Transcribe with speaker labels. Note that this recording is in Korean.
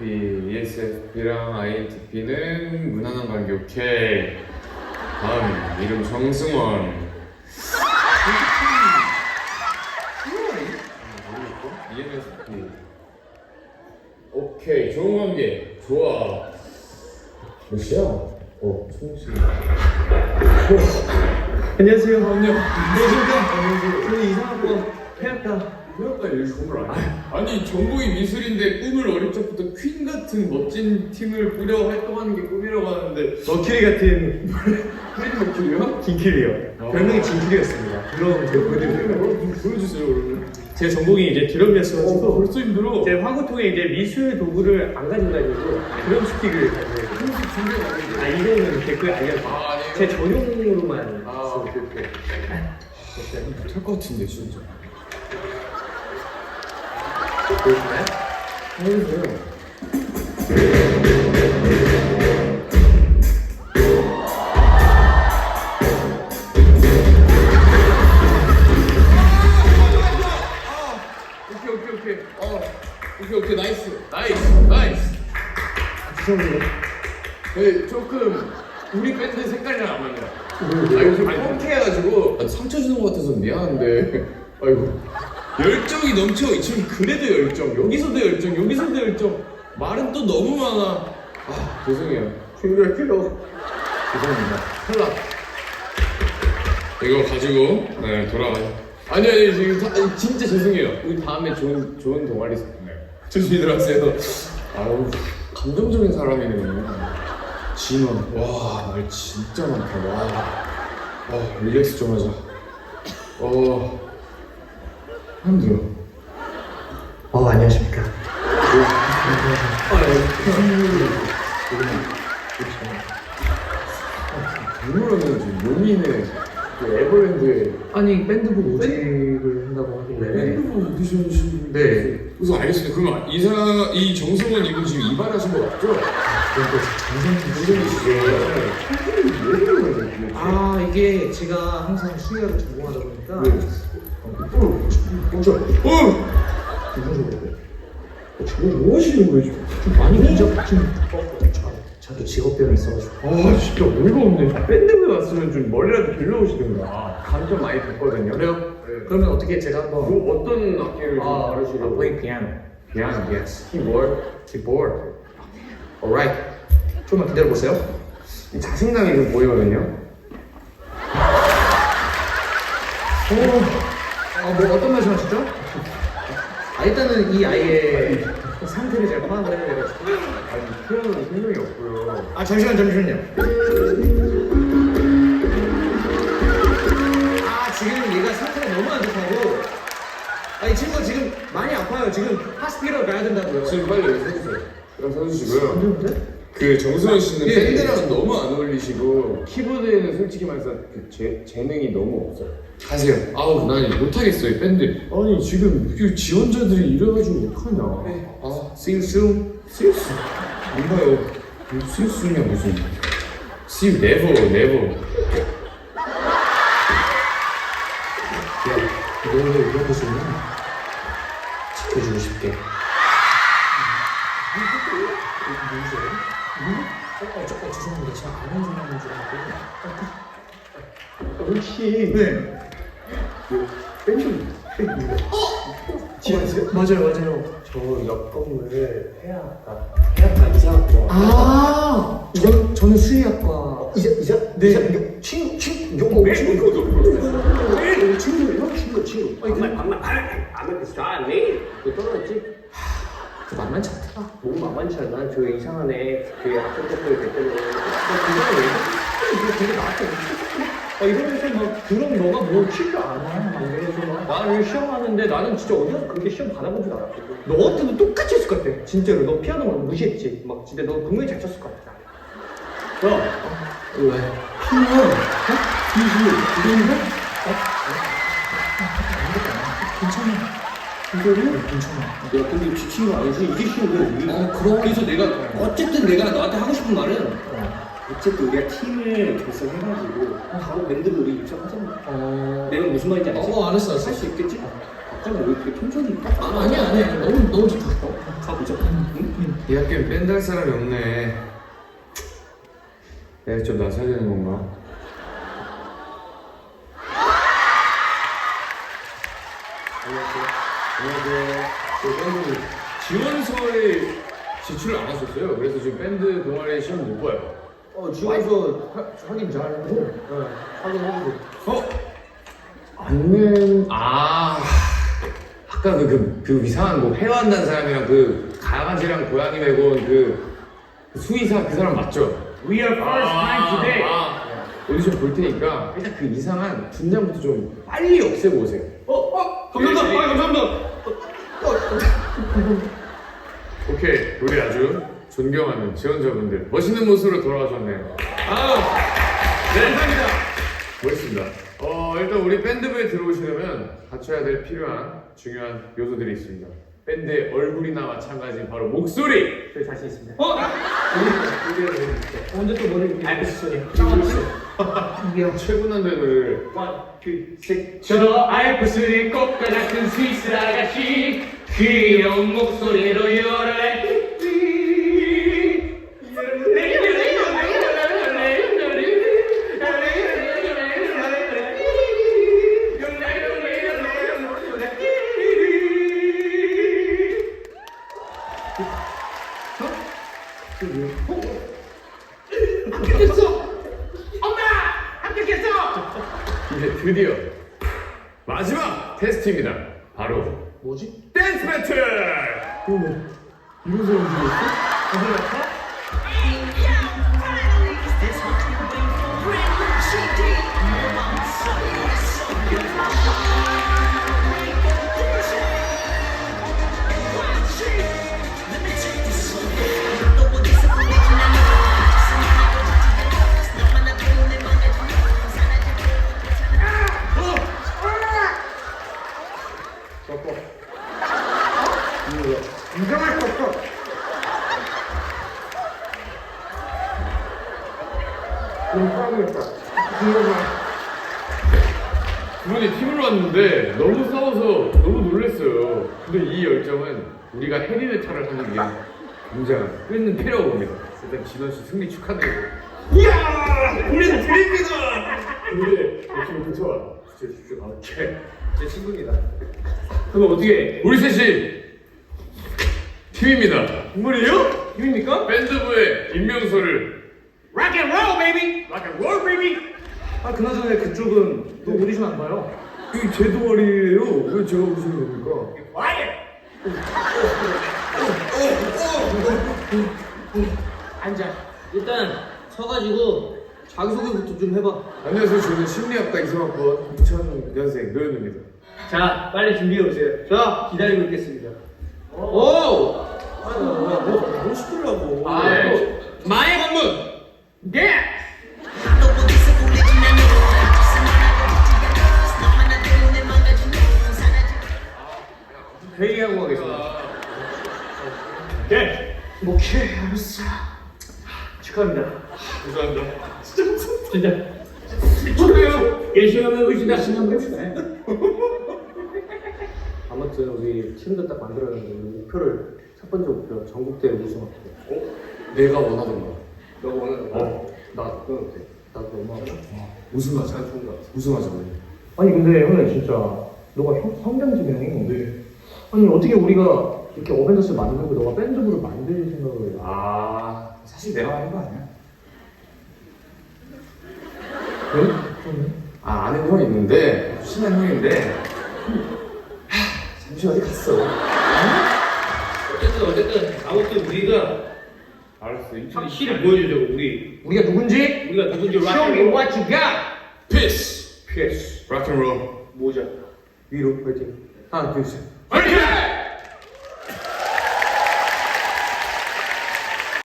Speaker 1: ESFP, ESFP랑 INTP는 무난한 관계 오케이. 다음 이름 정승원. ENFP. 오케이 좋은 관계 좋아. 몇이야? 어 총수.
Speaker 2: 안녕하세요. 안녕. 네, 진짜. 저희 이상학번 해학다.
Speaker 1: 이 꿈을 안 해. 아니 전공이 미술인데 꿈을 어릴 적부터 퀸 같은 멋진 팀을 꾸려 활동하는 게 꿈이라고 하는데
Speaker 2: 머큐리 같은
Speaker 1: 프레디 머큐리요?
Speaker 2: 진킬이요.
Speaker 1: 어.
Speaker 2: 별명이 진킬이었습니다. 그럼 제가 보여드릴게요.
Speaker 1: 좀 보여주세요 그러면.
Speaker 2: 제 전공이 이제
Speaker 1: 어
Speaker 2: 드럼이었어가지고
Speaker 1: 벌써 힘들어.
Speaker 2: 제 화구통에 이제 미술 도구를 안 가지고 다니고 드럼 스틱을 가지고 다니고
Speaker 1: 한식 준비해가지고.
Speaker 2: 아 이거는 댓글 알려줘.
Speaker 1: 아 아니에요.
Speaker 2: 제 전용으로만
Speaker 1: 아 오케이 오케이. 못할 것 같은데 진짜.
Speaker 2: 보여주나요?
Speaker 1: 해주세요. 오케이. 어 오케이 나이스 나이스 나이스.
Speaker 2: 죄송합니다.
Speaker 1: 네, 조금 우리 밴드 색깔이랑 안 맞네요. 아, 요즘 펑크해가지고 아, 상처 주는 것 같아서 미안한데 아이고 열정이 넘쳐. 이 친구 그래도 열정. 여기서도 열정. 여기서도 열정. 말은 또 너무 많아. 아 죄송해요.
Speaker 2: 준비할게요.
Speaker 1: 죄송합니다. 탈락. 이거 가지고 네 돌아가요. 아니 아니 지금 다- 아니, 진짜 죄송해요. 우리 다음에 좋은 좋은 동아리 네. 조심히 들어가세요. 아우 감정적인 사람이네요. 진원. 와말 진짜 많다. 와. 아, 릴렉스 좀 하자. 어 힘들어
Speaker 2: 어 안녕하십니까.
Speaker 1: 지금 용인의 그 에버랜드에
Speaker 2: 아니 밴드부 모집을 한다고 하길래.
Speaker 1: 밴드부 오디션 신
Speaker 2: 네.
Speaker 1: 그래서 알겠습니다. 그럼 이사 이 정승원 이분 지금 이발하신 거 맞죠? 정승원
Speaker 2: 아 이게 제가 항상 수의학을 전공하다 보니까
Speaker 1: 네.
Speaker 2: 어,
Speaker 1: 먼저 어!
Speaker 2: 뭐 하시는 거예요 지금? 좀 많이 긴장 좀 저도 직업병이 있어가지고
Speaker 1: 아 진짜 어이가 없네. 밴드부에 왔으면 좀 머리라도 길러오시든가. 감점 많이 됐거든요.
Speaker 2: 그래요?
Speaker 1: 네.
Speaker 2: 그러면 어떻게 제가 한번
Speaker 1: 뭐 어떤 악기를 좀
Speaker 2: 아,
Speaker 1: 다루시려고?
Speaker 2: playing piano
Speaker 1: 피아노, yes. 키보드.
Speaker 2: keyboard alright 조금만 기다려보세요
Speaker 1: 이 자신감이 좀 보이거든요.
Speaker 2: 오, 아, 뭐 어떤 말씀 하시죠? 아, 일단은 이 아이의 상태를 제가 파악을 해야 돼가지고
Speaker 1: 아니 피아노는 생명이 없고요.
Speaker 2: 아 잠시만 잠시만요 아 지금 얘가 상태가 너무 안 좋다고 아이 친구가 지금 많이 아파요 지금 하스피럴 가야 된다고요
Speaker 1: 지금 빨리 여기 서주세요. 여기 서주시고요.
Speaker 2: 괜찮은데?
Speaker 1: 그 정수원 씨는
Speaker 2: 예,
Speaker 1: 밴드랑은 너무 안 어울리시고 키보드에는 솔직히 말해서 그 재, 재능이 너무 없어요. 가세요. 아우 난 못하겠어요 이 밴드. 아니 지금 이 지원자들이 이래가지고 어떡하냐.
Speaker 2: 네.
Speaker 1: 아 봐요. see you soon이야 무슨. never never.
Speaker 2: 야 너를 이렇게 쓰면 지켜주고 싶게 누구세요? 어, 어, 저, 어, 죄송합니다 제가 아는 사람인 줄 알고
Speaker 1: 혹시
Speaker 2: 네
Speaker 1: 밴드
Speaker 2: 지원하세요? 맞아요 맞아요
Speaker 1: 저옆 건물에 해학과 해학과 이사학과.
Speaker 2: 아, 저, 저는 수의학과.
Speaker 3: 이자 이자
Speaker 2: 네.
Speaker 3: 이자 요- 친구 친구 요 뭐, 친구 이거 이거 친구예요 친구 친구
Speaker 2: 아니,
Speaker 3: 방만 방만 아무 스타일이
Speaker 1: 너 떨어졌지?
Speaker 2: 그 만만치 않더라.
Speaker 3: 너무 만만치 않아 저 이상한 애그 학교 때문에 됐더니
Speaker 2: 이거 되게 나한테 아, 이러면서 막, 그럼 너가 뭘 칠줄 아나? 막 이러면서 막, 나를 시험하는데 나는 진짜 어디서 그렇게 시험 받아본 줄 알았거든. 너 같아도 똑같이 했을 것 같아. 진짜로. 너 피아노만 무시했지. 막, 진짜 너 분명히 잘 쳤을 것 같아. 야,
Speaker 1: 왜?
Speaker 2: 피아노, 어? 이거, 이거? 어? 괜찮아. 이거를? 괜찮아.
Speaker 3: 야 근데 지친 거 아니지 이게 쉬운 거야 우리
Speaker 2: 어, 그럼.
Speaker 3: 그래서 내가 어쨌든 내가 너한테 하고 싶은 말은 어쨌든 우리가 팀을 결성해가지고 바로 밴드로 우리 입장하자
Speaker 2: 어.
Speaker 3: 내가 무슨 말인지 알지?
Speaker 2: 어, 알았어, 알았어.
Speaker 3: 할 수 있겠지? 아니 왜 이렇게 천천히
Speaker 2: 아, 아니야 아니야 너무 너무 좋다
Speaker 3: 가보자
Speaker 1: 이 학교에 밴드 할 사람이 없네. 내가 좀 나서야 되는 건가? 안녕하세요. 저 밴드 지원서에 지출을 안 하셨어요. 그래서 지금 밴드 동아리 시험 못 봐요.
Speaker 2: 어 지원서 하- 확인 잘 하고 네, 확인하고
Speaker 1: 어? 안면 아 아까 그, 그, 그 이상한 뭐 회화한다는 사람이랑 그 강아지랑 고양이 메고 온 그, 그 수의사 그 사람 맞죠?
Speaker 3: We are first time today
Speaker 1: 아, 오디션 볼 테니까 일단 그 이상한 분장부터 좀 빨리 없애고 오세요.
Speaker 3: 어? 어?
Speaker 1: 오케이, 우리 아주 존경하는 지원자분들 멋있는 모습으로 돌아오셨네요. 아, 네, 감사합니다. 멋있습니다. 어, 일단 우리 밴드부에 들어오시려면 갖춰야 될 필요한 중요한 요소들이 있습니다. 밴드의 얼굴이나 마찬가지인 바로 목소리.
Speaker 2: 저희 자신 있습니다
Speaker 3: 어?
Speaker 2: 언제 또 머리 이렇게
Speaker 3: 알겠어.
Speaker 2: 소리
Speaker 1: 최고 난도의 노래를
Speaker 3: One, two, three. 저 알프스의 꽃과 같은 스위스 아가씨 귀여운 목소리로 열을
Speaker 1: 이제 드디어 마지막 테스트입니다. 바로
Speaker 2: 뭐지?
Speaker 1: 댄스 배틀. 이런 사람 중이었어?
Speaker 2: 인정할 수
Speaker 1: 두 분이 팀으로 왔는데 너무 싸워서 너무 놀랐어요. 근데 이 열정은 우리가 헤비메탈을 하는 게 굉장한 끓는 봅니다. 일단 진원 씨 승리 축하드리고. 이야! 우리는 드립니다! 우리 열심히 붙여봐. 붙여주십시오. 오케이.
Speaker 2: 제 친구입니다
Speaker 1: 그럼 어떻게? 우리 셋이 팀입니다.
Speaker 2: 정말이에요? 팀입니까?
Speaker 1: 밴드부의 임명서를
Speaker 3: Rock and roll, baby!
Speaker 1: Rock and roll, baby!
Speaker 2: 아 그나저나 그쪽은 또 오디션 안 봐요?
Speaker 1: 이게 제 동아리예요. 왜 제가 무슨 겁니까?
Speaker 2: 앉아 일단 서가지고 자기소개부터 좀 해봐
Speaker 1: 안녕하세요. 저는 심리학과 이성학번 2000년생 노현우입니다.
Speaker 2: 자 빨리 준비해 오세요 자 기다리고 있겠습니다 오! 아, 뭐야 뭐, 뭐 시키려고
Speaker 1: 아, 예.
Speaker 3: 마의 검문! 예! 예!
Speaker 2: 오케이 알았어 축하합니다
Speaker 1: 감사합니다.
Speaker 2: 진짜
Speaker 3: 축하해요! 하면 의지하시면 됩니다.
Speaker 2: 아무튼 우리 팀도 딱 우리 목표를 첫 번째 목표 전국대회 우승하고
Speaker 1: 내가 원하던 거.
Speaker 2: 너가 원하는
Speaker 1: 어.
Speaker 2: 나 그건 어때? 나도 너무 하고
Speaker 1: 우승하자.
Speaker 2: 좋은 거 같아
Speaker 1: 우승하자. 우리.
Speaker 2: 아니 근데 형님 진짜 너가 형, 성장 지명이
Speaker 1: 네.
Speaker 2: 아니 어떻게 우리가 이렇게 어벤져스 만들고 너가 밴드부를 만들 생각을 해?
Speaker 1: 아,
Speaker 3: 사실 내가 하는 거 아니야?
Speaker 2: 왜? 그러네.
Speaker 1: 아 아는 형이 있는데 친한 형인데 하, 잠시 어디 갔어?
Speaker 3: 어쨌든 어쨌든 아무튼 우리가
Speaker 1: 알았어.
Speaker 3: 확실히 보여주자고 우리
Speaker 2: 우리가 누군지
Speaker 3: 우리가 누군지
Speaker 2: Show me what you got
Speaker 1: 피스.
Speaker 3: PS
Speaker 1: 락앤롤.
Speaker 3: 모자
Speaker 2: 위로 파이팅 하나 둘셋
Speaker 1: 파이팅!